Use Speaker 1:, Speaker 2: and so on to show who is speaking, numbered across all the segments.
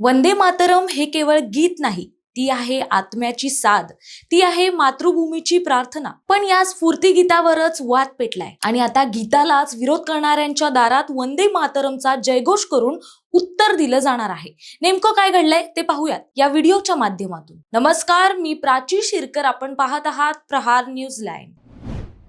Speaker 1: वंदे मातरम हे केवळ गीत नाही ती आहे आत्म्याची साध ती आहे मातृभूमीची प्रार्थना. पण या स्फूर्ती गीतावरच वाद पेटलाय. आणि आता गीतालाच विरोध करणाऱ्यांच्या दारात वंदे मातरमचा जयघोष करून उत्तर दिलं जाणार आहे. नेमकं काय घडलंय ते पाहूयात या व्हिडिओच्या माध्यमातून. नमस्कार मी प्राची शिरकर. आपण पाहत आहात प्रहार न्यूज लाईन.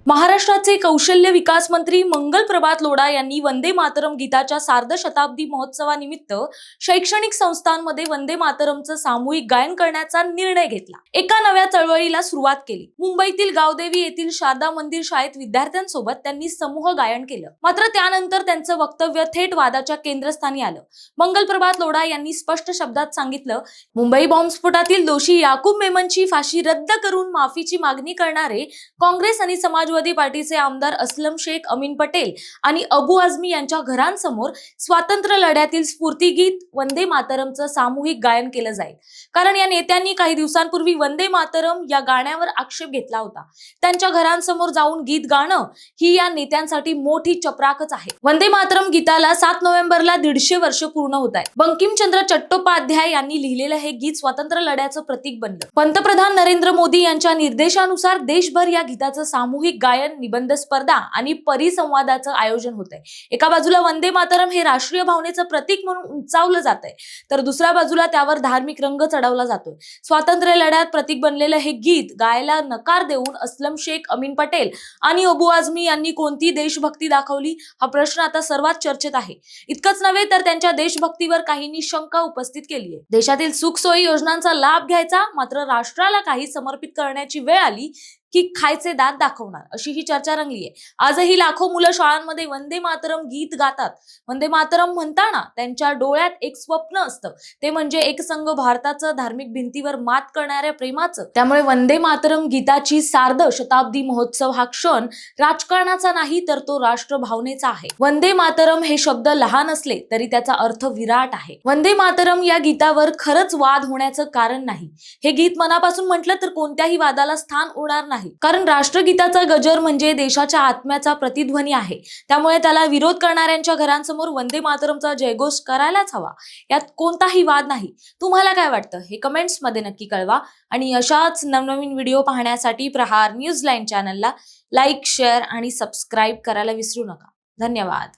Speaker 1: महाराष्ट्राचे कौशल्य विकास मंत्री मंगल प्रभात लोढा यांनी वंदे मातरम गीताच्या सार्ध शताब्दी महोत्सवानिमित्त शैक्षणिक संस्थांमध्ये वंदे मातरमचं सामूहिक गायन करण्याचा निर्णय घेतला. एका नव्या चळवळीला सुरुवात केली. मुंबईतील गावदेवी येथील शारदा मंदिर शाळेत विद्यार्थ्यांसोबत त्यांनी समूह गायन केलं. मात्र त्यानंतर त्यांचं वक्तव्य थेट वादाच्या केंद्रस्थानी आलं. मंगल प्रभात लोढा यांनी स्पष्ट शब्दात सांगितलं मुंबई बॉम्बस्फोटातील दोषी याकूब मेमनची फाशी रद्द करून माफीची मागणी करणारे काँग्रेस आणि समाज समाजवादी पार्टीचे आमदार असलम शेख अमीन पटेल आणि अबू आझमी यांच्या घरांसमोर स्वातंत्र्य लढ्यातील स्फूर्तीगीत वंदे मातरमचं सामूहिक गायन केलं जाईल. कारण या नेत्यांनी काही दिवसांपूर्वी वंदे मातरम या गाण्यावर आक्षेप घेतला होता. त्यांच्या घरांसमोर जाऊन गीत गाणं ही या नेत्यांसाठी मोठी चपराकच आहे. वंदे मातरम गीताला सात नोव्हेंबरला दीडशे वर्ष पूर्ण होत आहे बंकिमचंद्र चट्टोपाध्याय यांनी लिहिलेलं हे गीत स्वातंत्र्य लढ्याचं प्रतीक बनलं. पंतप्रधान नरेंद्र मोदी यांच्या निर्देशानुसार देशभर या गीताचं सामूहिक गायन निबंध स्पर्धा आणि परिसंवादाचं आयोजन होत आहे एका बाजूला वंदे मातरम हे राष्ट्रीय भावनेचं प्रतीक म्हणून उंचावलं जात आहे तर दुसऱ्या बाजूला त्यावर धार्मिक रंग चढवला जातोय. स्वातंत्र्य लढ्यात प्रतीक बनलेलं हे गीत गायला नकार देऊन अस्लम शेख अमीन पटेल आणि अबू आझमी यांनी कोणती देशभक्ती दाखवली? हा प्रश्न आता सर्वात चर्चेत आहे. इतकंच नव्हे तर त्यांच्या देशभक्तीवर काहींनी शंका उपस्थित केली आहे देशातील सुखसोयी योजनांचा लाभ घ्यायचा मात्र राष्ट्राला काही समर्पित करण्याची वेळ आली की खायचे दात दाखवणार अशी ही चर्चा रंगली आहे आजही लाखो मुलं शाळांमध्ये वंदे मातरम गीत गातात. वंदे मातरम म्हणताना त्यांच्या डोळ्यात एक स्वप्न असतं. ते म्हणजे एक संघ भारताचं धार्मिक भिंतीवर मात करणाऱ्या प्रेमाचं. त्यामुळे वंदे मातरम गीताची सार्ध शताब्दी महोत्सव हा क्षण राजकारणाचा नाही तर तो राष्ट्र भावनेचा आहे. वंदे मातरम हे शब्द लहान असले तरी त्याचा अर्थ विराट आहे. वंदे मातरम या गीतावर खरंच वाद होण्याचं कारण नाही. हे गीत मनापासून म्हटलं तर कोणत्याही वादाला स्थान होणार नाही. कारण राष्ट्रगीताचा गजर म्हणजे देशाच्या आत्म्याचा प्रतिध्वनी आहे. त्यामुळे त्याला विरोध करणाऱ्यांच्या घरांसमोर वंदे मातरमचा जयघोष करायलाच हवा. यात कोणताही वाद नाही. तुम्हाला काय वाटतं? हे कमेंट्समध्ये नक्की कळवा. आणि अशाच नवनवीन व्हिडिओ पाहण्यासाठी प्रहार न्यूज लाईन चॅनलला लाईक शेअर आणि सबस्क्राईब करायला विसरू नका. धन्यवाद.